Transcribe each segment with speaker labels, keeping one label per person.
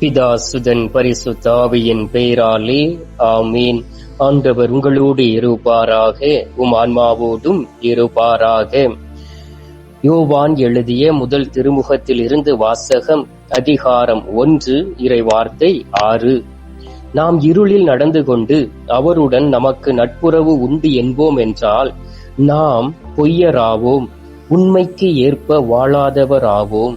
Speaker 1: பிதா சுதன் பரிசுத்தாவியின் பெயராலே ஆமீன். ஆண்டவர் உங்களோடு இருப்பாராக உம் ஆன்மாவோடும் இருப்பாராக. யோவான் எழுதிய முதல் திருமுகத்தில் இருந்து வாசகம் அதிகாரம் ஒன்று இறை வார்த்தை ஆறு. நாம் இருளில் நடந்து கொண்டு அவருடன் நமக்கு நட்புறவு உண்டு என்போம் என்றால் நாம் பொய்யராவோம் உண்மைக்கு ஏற்ப வாழாதவராவோம்.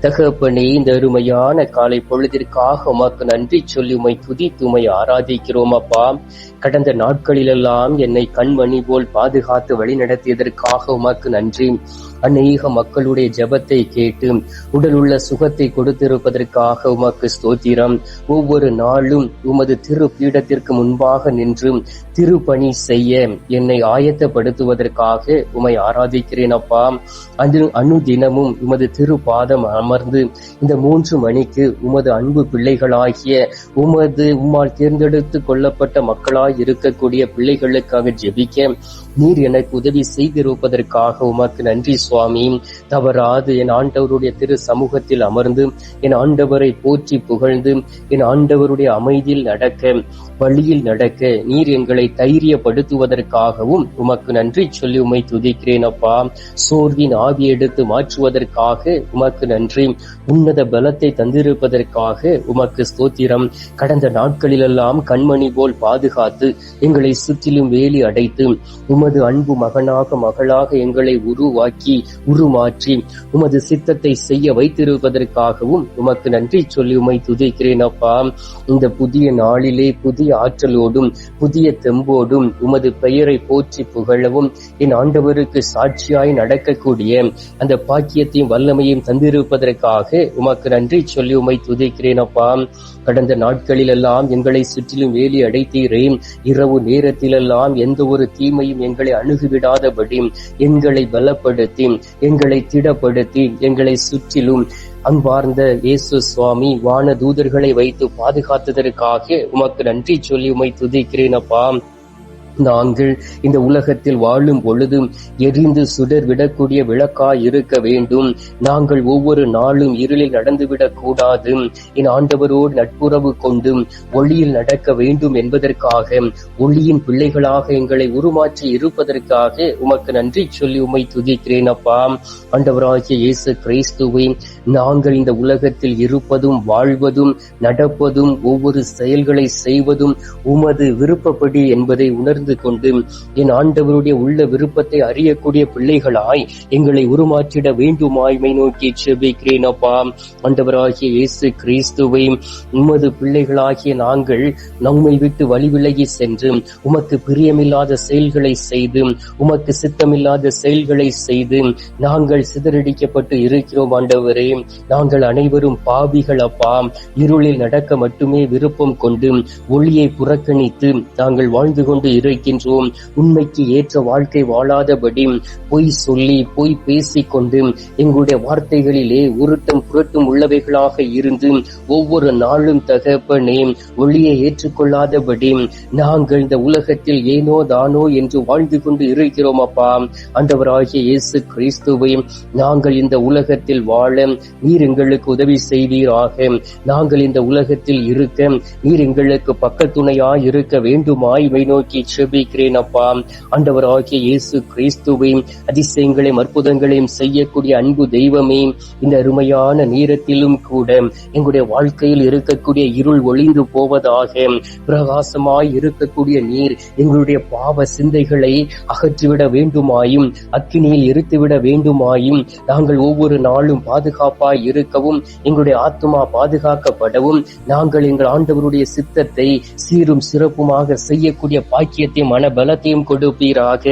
Speaker 1: தகப்பனே இந்த அருமையான காலை பொழுதிற்காக உமக்கு நன்றி சொல்லி உமை துதித்து உமை ஆராதிக்கிறோம் அப்பா. கடந்த நாட்களிலெல்லாம் என்னை கண்மணி போல் பாதுகாத்து வழிநடத்தியதற்காக உமக்கு நன்றி. அநேக மக்களுடைய ஜபத்தை கேட்டு உடல் உள்ள சுகத்தை கொடுத்திருப்பதற்காக உமக்கு ஸ்தோத்திரம். ஒவ்வொரு நாளும் உமது திரு பீடத்திற்கு முன்பாக நின்று திருப்பணி செய்ய என்னை ஆயத்தப்படுத்துவதற்காக உமை ஆராதிக்கிறேன் அப்பா. அனு அனுதினமும் உமது திருபாதம் அமர்ந்து இந்த மூன்று மணிக்கு உமது அன்பு பிள்ளைகளாகிய உமது உம்மால் தேர்ந்தெடுத்து கொள்ளப்பட்ட மக்களாய் இருக்கக்கூடிய பிள்ளைகளுக்காக ஜெபிக்க நீர் எனக்கு உதவி செய்திருப்பதற்காக உமக்கு நன்றி சுவாமி. தவறாது என் ஆண்டவருடைய திரு சமூகத்தில் அமர்ந்து என் ஆண்டவரை போற்றி புகழ்ந்து என் ஆண்டவருடைய அமைதியில் நடக்க வழியில் நடக்க நீர் எங்களை தைரியப்படுத்துவதற்காகவும் உமக்கு நன்றி சொல்லி உமை துதிக்கிறேன் அப்பா. சோர்வின் ஆவி எடுத்து மாற்றுவதற்காக உமக்கு நன்றி போற்றி உன்னத பலத்தை தந்திருப்பதற்காக உமக்கு ஸ்தோத்திரம். கடந்த நாட்களிலெல்லாம் கண்மணி போல் பாதுகாத்து எங்களை சுற்றிலும் வேலி அடைத்து உமது அன்பு மகனாக மகளாக எங்களை உருவாக்கி உருமாற்றி உமது சித்தத்தை செய்ய வைத்திருப்பதற்காகவும் உமக்கு நன்றி சொல்லி உமை துதிக்கிறேன் அப்பா. இந்த புதிய நாளிலே புதிய ஆற்றலோடும் புதிய தெம்போடும் உமது பெயரை போற்றி புகழவும் என் ஆண்டவருக்கு சாட்சியாய் நடக்கக்கூடிய அந்த பாக்கியத்தையும் வல்லமையும் தந்திருப்பதற்கு தந்திருப்பதற்காக உமக்கு நன்றி சொல்லி உமை துதிக்கிறேன் அப்பா. கடந்த நாட்களில் எல்லாம் எங்களை சுற்றிலும் வேலி அடைத்தீரே. இரவு நேரத்திலெல்லாம் எந்த ஒரு தீமையும் எங்களை அணுகிவிடாதபடி எங்களை பலப்படுத்தி எங்களை திடப்படுத்தி எங்களை சுற்றிலும் அன்பார்ந்த இயேசு சுவாமி வான தூதர்களை வைத்து பாதுகாத்ததற்காக உமக்கு நன்றி சொல்லி உமை துதிக்கிறேன் அப்பா. நாங்கள் இந்த உலகத்தில் வாழும் பொழுது எரிந்து சுடர் விடக்கூடிய விளக்காய் இருக்க வேண்டும். நாங்கள் ஒவ்வொரு நாளும் இருளில் நடந்துவிடக் கூடாது. என் ஆண்டவரோடு நட்புறவு கொண்டு ஒளியில் நடக்க வேண்டும் என்பதற்காக ஒளியின் பிள்ளைகளாக எங்களை உருமாற்றி இருப்பதற்காக உமக்கு நன்றி சொல்லி உமை துதிக்கிறேன் அப்பா. ஆண்டவராகிய இயேசு கிறிஸ்துவை நாங்கள் இந்த உலகத்தில் இருப்பதும் வாழ்வதும் நடப்பதும் ஒவ்வொரு செயல்களை செய்வதும் உமது விருப்பப்படி என்பதை உணர்ந்து கொண்டு என் ஆண்டவருடைய உள்ள விருப்பத்தை அறியக்கூடிய பிள்ளைகளாய் எங்களை உருமாற்றிட வேண்டுமாய்மை நோக்கி செபிக்கிறேன் அப்பா. ஆண்டவராகிய இயேசு கிறிஸ்துவை உமது பிள்ளைகளாகிய நாங்கள் நம்மை விட்டு வழிவிலகி சென்று உமக்கு பிரியமில்லாத செயல்களை செய்து உமக்கு சித்தமில்லாத செயல்களை செய்து நாங்கள் சிதறடிக்கப்பட்டு இருக்கிறோம் ஆண்டவரே. நாங்கள் அனைவரும் பாவிகள் அப்பா. இருளில் நடக்க மட்டுமே விருப்பம் கொண்டு ஒளியை புறக்கணித்து நாங்கள் வாழ்ந்து கொண்டு இரு இருக்கின்றோம் உண்மைக்கு ஏற்ற வாழ்க்கை வாழாதபடி பொய் சொல்லி பொய் பேசிக்கொண்டு எங்களுடைய வார்த்தைகளிலே உருட்டும் புரட்டும் உள்ளவைகளாக இருந்து ஒவ்வொரு நாளும் தகப்பனே ஒளியை ஏற்றுக்கொள்ளாதபடி நாங்கள் இந்த உலகத்தில் ஏனோ தானோ என்று வாழ்ந்து கொண்டு இருக்கிறோம் அப்பா. அந்தவராகிய இயேசு கிறிஸ்துவை நாங்கள் இந்த உலகத்தில் வாழ நீர் எங்களுக்கு உதவி செய்வீராக. நாங்கள் இந்த உலகத்தில் இருக்க நீர் எங்களுக்கு பக்கத்துணையாய் இருக்க வேண்டுமாய் மை நோக்கி ஜெபிக்கிறேன் அப்பா. ஆண்டவர் ஆகிய இயேசு கிறிஸ்துவையும் அதிசயங்களையும் அற்புதங்களையும் செய்யக்கூடிய அன்பு தெய்வமே இந்த அருமையான நேரத்திலும் கூட எங்களுடைய வாழ்க்கையில் இருக்கக்கூடிய இருள் ஒளிந்து போவதாக பிரகாசமாய் இருக்கக்கூடிய நீர் எங்களுடைய பாவ சிந்தைகளை அகற்றிவிட வேண்டுமாயும் அக்கினியில் இருத்துவிட வேண்டுமாயும் நாங்கள் ஒவ்வொரு நாளும் பாதுகாப்பாய் இருக்கவும் எங்களுடைய ஆத்மா பாதுகாக்கப்படவும் நாங்கள் எங்கள் ஆண்டவருடைய சித்தத்தை சீரும் சிறப்புமாக செய்யக்கூடிய பாக்கியத்தை தைரியத்தையும் மன பலத்தையும் கொடுப்பீராக.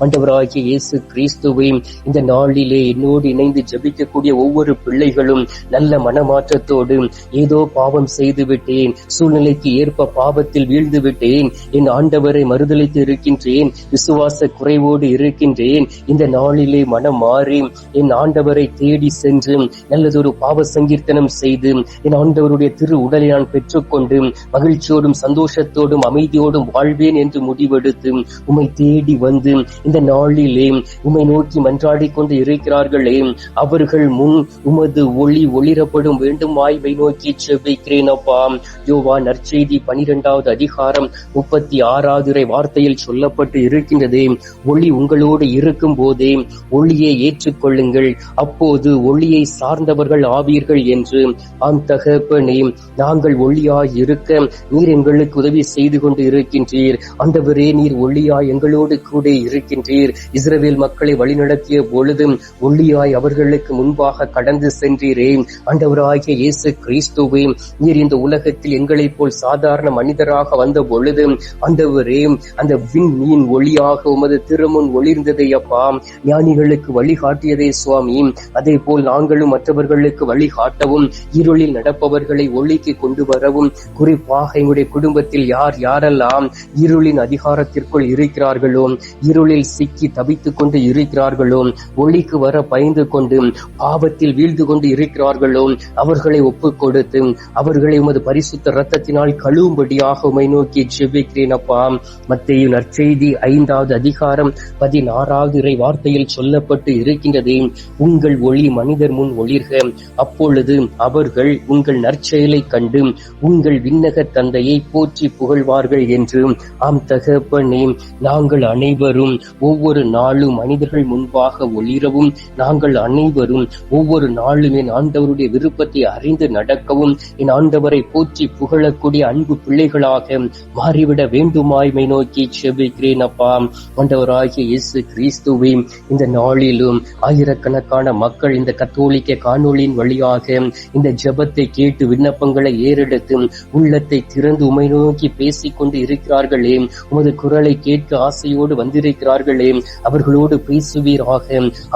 Speaker 1: ஆண்டவராகிய இயேசு கிறிஸ்துவையும் இந்த நாளிலே என்னோடு இணைந்து ஜபிக்கக்கூடிய ஒவ்வொரு பிள்ளைகளும் நல்ல மனமாற்றத்தோடு ஏதோ பாவம் செய்து விட்டேன் சூழ்நிலைக்கு ஏற்ப பாவத்தில் வீழ்ந்து விட்டேன் என் ஆண்டவரை மறுதளித்து இருக்கின்றேன் விசுவாச குறைவோடு இருக்கின்றேன் இந்த நாளிலே மனம் மாறி என் ஆண்டவரை தேடி சென்று நல்லதொரு பாவ சங்கீர்த்தனம் செய்து என் ஆண்டவருடைய திரு உடலை நான் பெற்றுக்கொண்டு மகிழ்ச்சியோடும் சந்தோஷத்தோடும் அமைதியோடும் வாழ்வேன் என்று முடிவு முடிவெடுத்து உமை தேடி வந்து இந்த நாளிலே உமை நோக்கி மன்றாடி கொண்டு இருக்கிறார்களே அவர்கள் முன் உமது ஒளி ஒளிரப்படும் வேண்டும் மை நோக்கி செபிக்கிறேன் அப்பா. யோவா நற்செய்தி பனிரெண்டாவது அதிகாரம் முப்பத்தி ஆறாவது வார்த்தையில் சொல்லப்பட்டு இருக்கின்றதே ஒளி உங்களோடு இருக்கும் போதே ஒளியை ஏற்றுக்கொள்ளுங்கள். அப்போது ஒளியை சார்ந்தவர்கள் ஆவீர்கள் என்று ஆம் தகப்பனே நாங்கள் ஒளியாய் இருக்க நீர் எங்களுக்கு உதவி செய்து கொண்டு இருக்கின்றீர். அந்தவர் ஆண்டவரே நீர் ஒளியாய் எங்களோடு கூட இருக்கின்றீர். இஸ்ரவேல் மக்களை வழிநடத்திய பொழுதும் ஒளியாய் அவர்களுக்கு முன்பாக கடந்து சென்றீரே. ஆண்டவராகிய இயேசு கிறிஸ்துவே நீர் இந்த உலகத்தில் எங்களைப் போல் சாதாரண மனிதராக வந்த பொழுது ஆண்டவரே அந்த விண் மீன் ஒளியாக உமது திருமுன் ஒளிர்ந்ததை அப்பா. ஞானிகளுக்கு வழிகாட்டியதே சுவாமி. அதே போல் நாங்களும் மற்றவர்களுக்கு வழிகாட்டவும் இருளில் நடப்பவர்களை ஒளிக்கு கொண்டு வரவும் குறிப்பாக எங்களுடைய குடும்பத்தில் யார் யாரெல்லாம் இருளின் அதிக அந்தகாரத்திற்குள் இருக்கிறார்களோ? இருளில் சிக்கி தவித்துக் கொண்டு இருக்கிறார்களோ? ஒளிக்கு வர பயந்து கொண்டு பாவத்தில் வீழ்ந்து கொண்டு இருக்கிறார்களோ? அவர்களை ஒப்பு கொடுத்து அவர்களை உமது பரிசுத்த ரத்தத்தினால் கழுவும்படியாக உமை நோக்கி ஜெபிக்கிறேன் அப்பா. மத்திய நற்செய்தி ஐந்தாவது அதிகாரம் பதினாறாவது இறை வார்த்தையில் சொல்லப்பட்டு இருக்கின்றது. உங்கள் ஒளி மனிதர் முன் ஒளிர்க. அப்பொழுது அவர்கள் உங்கள் நற்செயலை கண்டு உங்கள் விண்ணக தந்தையை போற்றி புகழ்வார்கள் என்று ஆம் தக தகப்பனே நாங்கள் அனைவரும் ஒவ்வொரு நாளும் மனிதர்கள் முன்பாக ஒளிரவும் நாங்கள் அனைவரும் ஒவ்வொரு நாளும் என் ஆண்டவருடைய விருப்பத்தை அறிந்து நடக்கவும் என் ஆண்டவரை போற்றி புகழக்கூடிய அன்பு பிள்ளைகளாக மாறிவிட வேண்டுமாய்மை நோக்கி செபிக்கிறேன் அப்பா. ஆண்டவராகிய இயேசு கிறிஸ்துவே இந்த நாளிலும் ஆயிரக்கணக்கான மக்கள் இந்த கத்தோலிக்க காணொளியின் வழியாக இந்த ஜபத்தை கேட்டு விண்ணப்பங்களை ஏறெடுத்து உள்ளத்தை திறந்து உமை நோக்கி பேசிக் கொண்டு இருக்கிறார்களே. உமது குரலை கேட்க ஆசையோடு வந்திருக்கிறார்களே அவர்களோடு பேசுவீராக.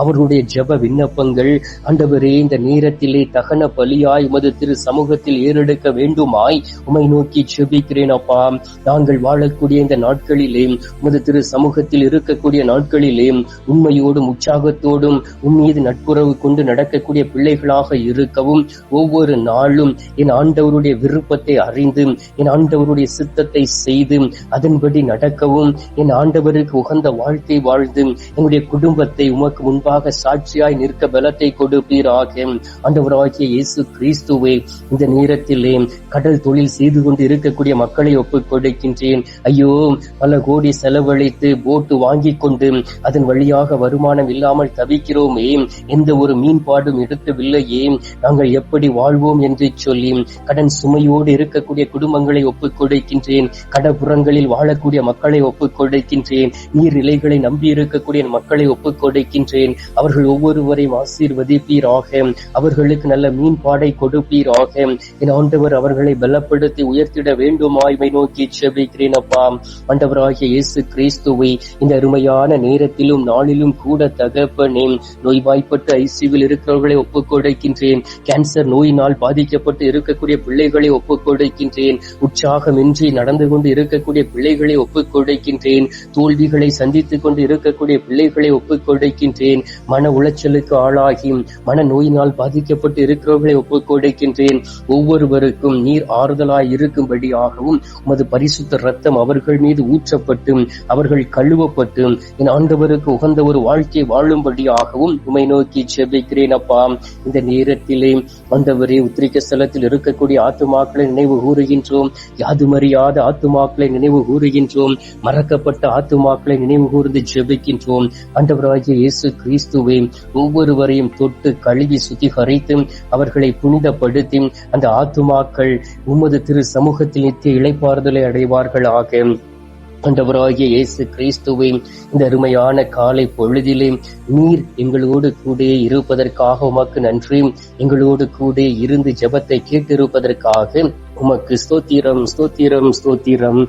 Speaker 1: அவர்களுடைய ஜெப விண்ணப்பங்கள் ஆண்டவரே இந்த நேரத்திலே தகன பலியாய் உமது திரு சமூகத்தில் ஏறெடுக்க வேண்டுமாய் உமை நோக்கி செபிக்கிறேன் அப்பா. நாங்கள் வாழக்கூடிய இந்த நாட்களிலே உமது திரு சமூகத்தில் இருக்கக்கூடிய நாட்களிலே உண்மையோடும் உற்சாகத்தோடும் உன் மீது நட்புறவு கொண்டு நடக்கக்கூடிய பிள்ளைகளாக இருக்கவும் ஒவ்வொரு நாளும் என் ஆண்டவருடைய விருப்பத்தை அறிந்து என் ஆண்டவருடைய சித்தத்தை செய்து அதன்படி நடக்கவும் என் ஆண்டவருக்கு உகந்த வாழ்க்கை வாழ்ந்து என்னுடைய குடும்பத்தை உமக்கு முன்பாக சாட்சியாய் நிற்க பலத்தை கொடுப்பீராக. ஆண்டவராகிய இயேசு கிறிஸ்துவை இந்த நேரத்திலே கடல் தொழில் செய்து கொண்டு இருக்கக்கூடிய மக்களை ஒப்புக் கொடுக்கின்றேன். ஐயோ பல கோடி செலவழித்து போட்டு வாங்கி கொண்டு அதன் வழியாக வருமானம் இல்லாமல் தவிக்கிறோமே. எந்த ஒரு மீன்பாடும் எடுக்கவில்லையே. நாங்கள் எப்படி வாழ்வோம் என்று சொல்லி கடன் சுமையோடு இருக்கக்கூடிய குடும்பங்களை ஒப்புக் கொடுக்கின்றேன். கடப்புறங்களில் வாழக்கூடிய மக்களை ஒப்புக் கொடுக்கின்றேன் நீர் நிலைகளை நம்பி இருக்கக்கூடிய மக்களை ஒப்புக் கொடுக்கின்றேன் அவர்கள் ஒவ்வொருவரையும் ஆசீர்வதிப்பீராக. அவர்களுக்கு நல்ல மீன்பாடை கொடுப்பீராக. என் ஆண்டவர் அவர்களை பலப்படுத்தி உயர்த்திட வேண்டுமாய்மை நோக்கி செபிக்கிறேன் அப்பா. ஆண்டவராகிய இயேசு கிறிஸ்துவை இந்த அருமையான நேரத்திலும் நாளிலும் கூட தகப்பனே நோய்வாய்ப்பட்டு ஐசியூவில் இருக்கிறவர்களை ஒப்புக் கொடுக்கின்றேன் கேன்சர் நோயினால் பாதிக்கப்பட்டு இருக்கக்கூடிய பிள்ளைகளை ஒப்புக் கொடுக்கின்றேன் உற்சாகமின்றி நடந்து கொண்டு இருக்கக்கூடிய பிள்ளைகளை ஒப்புக் ஒப்புக் கொடுக்கின்றேன். தோல்விகளை சந்தித்துக் கொண்டு இருக்கக்கூடிய பிள்ளைகளை ஒப்புக் கொடுக்கின்றேன். மன உளைச்சலுக்கு ஆளாகி மன நோயினால் பாதிக்கப்பட்டு இருக்கிறவர்களை ஒப்புக் கொடுக்கின்றேன். ஒவ்வொருவருக்கும் நீர் ஆறுதலாய் இருக்கும்படியாகவும் உமது பரிசுத்த ரத்தம் அவர்கள் மீது ஊற்றப்பட்டு அவர்கள் கழுவப்பட்டு என் ஆண்டவருக்கு உகந்த ஒரு வாழ்க்கையை வாழும்படியாகவும் உமை நோக்கி செபிக்கிறேன் அப்பா. இந்த நேரத்திலே ஆண்டவரே உத்திரிக்க ஸ்தலத்தில் இருக்கக்கூடிய ஆத்துமாக்களை நினைவு கூறுகின்றோம். யாதுமறியாத ஆத்துமாக்களை நினைவு கூறுகின்றோம். ஜெபிக்கின்றோம் மறக்கப்பட்ட ஆத்துமாக்களை நினைவு கூர்ந்து ஜெபிக்கின்றோம். ஆண்டவராகிய இயேசு கிறிஸ்துவை ஒவ்வொருவரையும் தொட்டு கழுவி சுத்திகரித்து அவர்களை புனிதப்படுத்தி அந்த ஆத்துமாக்கள் உமது திரு சமூகத்தில் நித்திய இழைப்பாறுதலை அடைவார்கள் ஆக ஆண்டவராகிய இயேசு கிறிஸ்துவை இந்த அருமையான காலை பொழுதிலே நீர் எங்களோடு கூட இருப்பதற்காக உமக்கு நன்றி. எங்களோடு கூட இருந்து ஜபத்தை கேட்டிருப்பதற்காக உமக்கு ஸ்தோத்திரம் ஸ்தோத்திரம் ஸ்தோத்திரம்.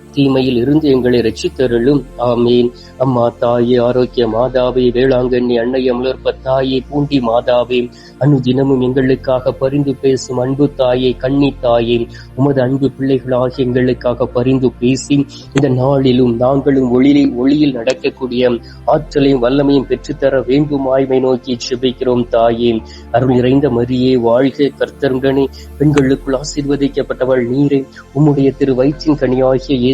Speaker 1: தீமையில் இருந்து எங்களை ரட்சித்தருளும் ஆமீன். அம்மா தாயே ஆரோக்கிய மாதாவே வேளாங்கண்ணி அன்னை அமலர்ப்ப தாயே பூண்டி மாதாவே அனுதினமும் எங்களுக்காக பரிந்து பேசும் அன்பு தாயே கண்ணி தாயே உமது அன்பு பிள்ளைகளாக எங்களுக்காக பரிந்து பேசி இந்த நாளிலும் நாங்களும் ஒளியில் ஒளியில் நடக்கக்கூடிய ஆற்றலையும் வல்லமையும் பெற்றுத்தர வேண்டுமாய்மை நோக்கி செபிக்கிறோம் தாயே. அருள் நிறைந்த மரியே வாழ்க கர்த்தருடனே பெண்களுக்குள் ஆசீர்வதிக்கப்பட்டவள் நீரே. உம்முடைய திரு வயிற்றின் கனியாகிய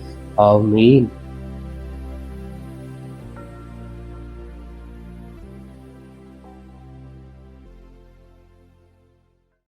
Speaker 1: ஆமீன்